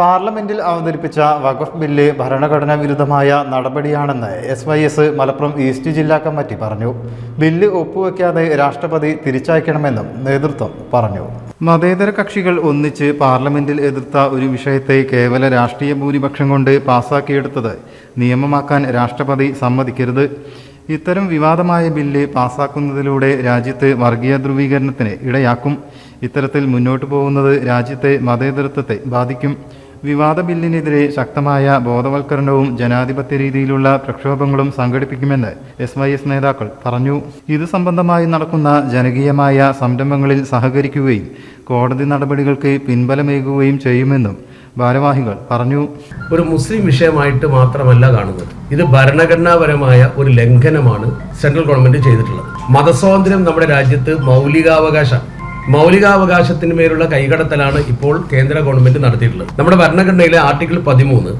പാർലമെന്റിൽ അവതരിപ്പിച്ച വഖഫ് ബില്ല് ഭരണഘടനാ വിരുദ്ധമായ നടപടിയാണെന്ന് S Y S Malappuram east ജില്ലാ കമ്മിറ്റി പറഞ്ഞു. ബില്ല് ഒപ്പുവെക്കാതെ രാഷ്ട്രപതി തിരിച്ചയക്കണമെന്നും നേതൃത്വം പറഞ്ഞു. മതേതര കക്ഷികൾ ഒന്നിച്ച് പാർലമെന്റിൽ എതിർത്ത ഒരു വിഷയത്തെ കേവല രാഷ്ട്രീയ ഭൂരിപക്ഷം കൊണ്ട് പാസാക്കിയെടുത്തത് നിയമമാക്കാൻ രാഷ്ട്രപതി സമ്മതിക്കരുത്. ഇത്തരം വിവാദമായ ബില്ല് പാസാക്കുന്നതിലൂടെ രാജ്യത്ത് വർഗീയ ധ്രുവീകരണത്തിന് ഇടയാക്കും. ഇത്തരത്തിൽ മുന്നോട്ടു പോകുന്നത് രാജ്യത്തെ മതേതരത്വത്തെ ബാധിക്കും. വിവാദ ബില്ലിനെതിരെ ശക്തമായ ബോധവൽക്കരണവും ജനാധിപത്യ രീതിയിലുള്ള പ്രക്ഷോഭങ്ങളും സംഘടിപ്പിക്കുമെന്ന് എസ് വൈ എസ് നേതാക്കൾ പറഞ്ഞു. ഇത് സംബന്ധമായി നടക്കുന്ന ജനകീയമായ സംരംഭങ്ങളിൽ സഹകരിക്കുകയും കോടതി നടപടികൾക്ക് പിൻബലമേകുകയും ചെയ്യുമെന്നും ഭാരവാഹികൾ പറഞ്ഞു. ഒരു മുസ്ലിം വിഷയമായിട്ട് മാത്രമല്ല കാണുന്നത്. ഇത് ഭരണഘടനാപരമായ ഒരു ലംഘനമാണ് സെൻട്രൽ ഗവൺമെന്റ് ചെയ്തിട്ടുള്ളത്. മതസ്വാതന്ത്ര്യം നമ്മുടെ രാജ്യത്ത് മൗലികാവകാശം മൗലികാവകാശത്തിന് മേലുള്ള കൈകടത്തലാണ് ഇപ്പോൾ കേന്ദ്ര ഗവൺമെന്റ് നടത്തിയിട്ടുള്ളത്. നമ്മുടെ ഭരണഘടനയിലെ ആർട്ടിക്കിൾ പതിമൂന്ന്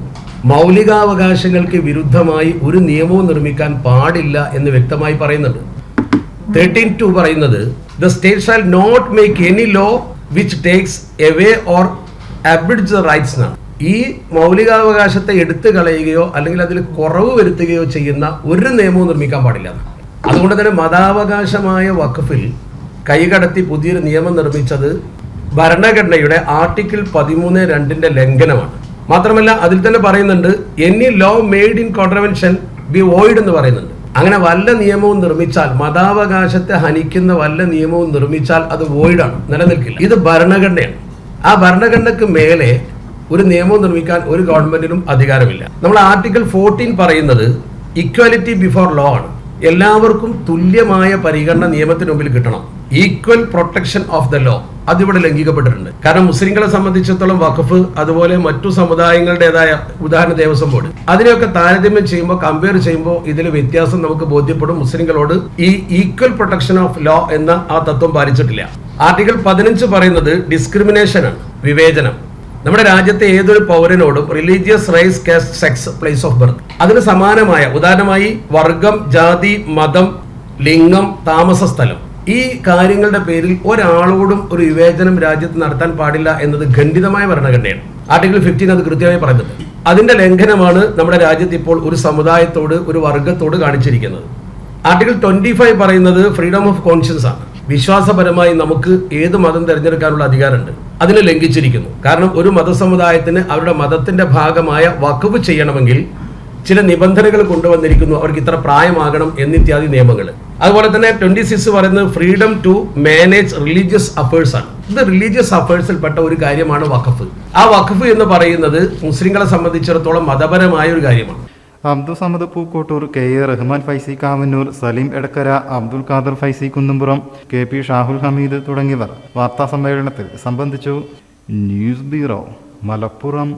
മൗലികാവകാശങ്ങൾക്ക് വിരുദ്ധമായി ഒരു നിയമവും നിർമ്മിക്കാൻ പാടില്ല എന്ന് വ്യക്തമായി പറയുന്നുണ്ട്. തേർട്ടീൻ ടു പറയുന്നത് the state shall not make any law which takes away or abridge the rights എന്നാണ്. ഈ മൗലികാവകാശത്തെ എടുത്തു കളയുകയോ അല്ലെങ്കിൽ അതിൽ കുറവ് വരുത്തുകയോ ചെയ്യുന്ന ഒരു നിയമവും നിർമ്മിക്കാൻ പാടില്ല അതുകൊണ്ട് തന്നെ മതാവകാശമായ വഖഫിൽ കൈകടത്തി പുതിയൊരു നിയമം നിർമ്മിച്ചത് ഭരണഘടനയുടെ ആർട്ടിക്കിൾ പതിമൂന്ന് രണ്ടിന്റെ ലംഘനമാണ്. മാത്രമല്ല അതിൽ തന്നെ പറയുന്നുണ്ട് any law made in contravention be void എന്ന് പറയുന്നുണ്ട്. അങ്ങനെ വല്ല നിയമവും നിർമ്മിച്ചാൽ മതാവകാശത്തെ ഹനിക്കുന്ന വല്ല നിയമവും നിർമ്മിച്ചാൽ അത് വോയിഡാണ് നിലനിൽക്കില്ല. ഇത് ഭരണഘടനയാണ്. ആ ഭരണഘടനക്ക് മേലെ ഒരു നിയമം നിർമ്മിക്കാൻ ഒരു ഗവൺമെന്റിനും അധികാരമില്ല. നമ്മൾ ആർട്ടിക്കിൾ ഫോർട്ടീൻ പറയുന്നത് ഇക്വാലിറ്റി ബിഫോർ ലോ ആണ്. എല്ലാവർക്കും തുല്യമായ പരിഗണന നിയമത്തിന് മുമ്പിൽ കിട്ടണം. Equal protection of the law അതിവിടെ ലംഘിക്കപ്പെട്ടിട്ടുണ്ട്. കാരണം മുസ്ലിങ്ങളെ സംബന്ധിച്ചിടത്തോളം വഖഫ് അതുപോലെ മറ്റു സമുദായങ്ങളുടേതായ ഉദാഹരണ ദേവസ്വം ബോർഡ്. അതിനെയൊക്കെ താരതമ്യം ചെയ്യുമ്പോൾ കമ്പയർ ചെയ്യുമ്പോൾ ഇതിൽ വ്യത്യാസം നമുക്ക് ബോധ്യപ്പെടും. മുസ്ലിങ്ങളോട് ഈ ഈക്വൽ പ്രൊട്ടക്ഷൻ ഓഫ് ലോ എന്ന ആ തത്വം പാലിച്ചിട്ടില്ല. ആർട്ടിക്കിൾ പതിനഞ്ച് പറയുന്നത് ഡിസ്ക്രിമിനേഷൻ ആണ് വിവേചനം. നമ്മുടെ രാജ്യത്തെ ഏതൊരു പൗരനോടും religious race caste sex place of birth അതിന് സമാനമായ ഉദാഹരണമായി വർഗം ജാതി മതം ലിംഗം താമസ സ്ഥലം. ഈ കാര്യങ്ങളുടെ പേരിൽ ഒരാളോടും ഒരു വിവേചനം രാജ്യത്ത് നടത്താൻ പാടില്ല എന്നത് ഖണ്ഡിതമായ ഭരണഘടനയാണ്. ആർട്ടിക്കിൾ ഫിഫ്റ്റീൻ അത് കൃത്യമായി പറയുന്നുണ്ട്. അതിന്റെ ലംഘനമാണ് നമ്മുടെ രാജ്യത്ത് ഇപ്പോൾ ഒരു സമുദായത്തോട് ഒരു വർഗത്തോട് കാണിച്ചിരിക്കുന്നത്. ആർട്ടിക്കിൾ ട്വന്റി ഫൈവ് പറയുന്നത് ഫ്രീഡം ഓഫ് കോൺഷ്യൻസ് ആണ്. വിശ്വാസപരമായി നമുക്ക് ഏത് മതം തിരഞ്ഞെടുക്കാനുള്ള അധികാരമുണ്ട്? അതിനെ ലംഘിച്ചിരിക്കുന്നു. കാരണം ഒരു മതസമുദായത്തിന് അവരുടെ മതത്തിന്റെ ഭാഗമായ വഖഫ് ചെയ്യണമെങ്കിൽ ചില നിബന്ധനകൾ കൊണ്ടുവന്നിരിക്കുന്നു. അവർക്ക് ഇത്ര പ്രായമാകണം എന്നിത്യാദി നിയമങ്ങൾ. അതുപോലെ തന്നെ ട്വന്റി സിക്സ് പറയുന്നത് freedom to manage religious affairs ആണ്. ഇത് റിലീജിയസ് അഫേഴ്സിൽ പെട്ട ഒരു കാര്യമാണ് വഖഫ്. ആ വഖഫ് എന്ന് പറയുന്നത് മുസ്ലിങ്ങളെ സംബന്ധിച്ചിടത്തോളം മതപരമായ ഒരു കാര്യമാണ്. Abdul Samad Pookkottur K A Rahman Faizy Kavanur Saleem Edakkara Abdul Khader Faizy Kunnumpuram K P Shahul Hameed തുടങ്ങിയവർ വാർത്താ സമ്മേളനത്തിൽ സംബന്ധിച്ചു. News bureau Malappuram.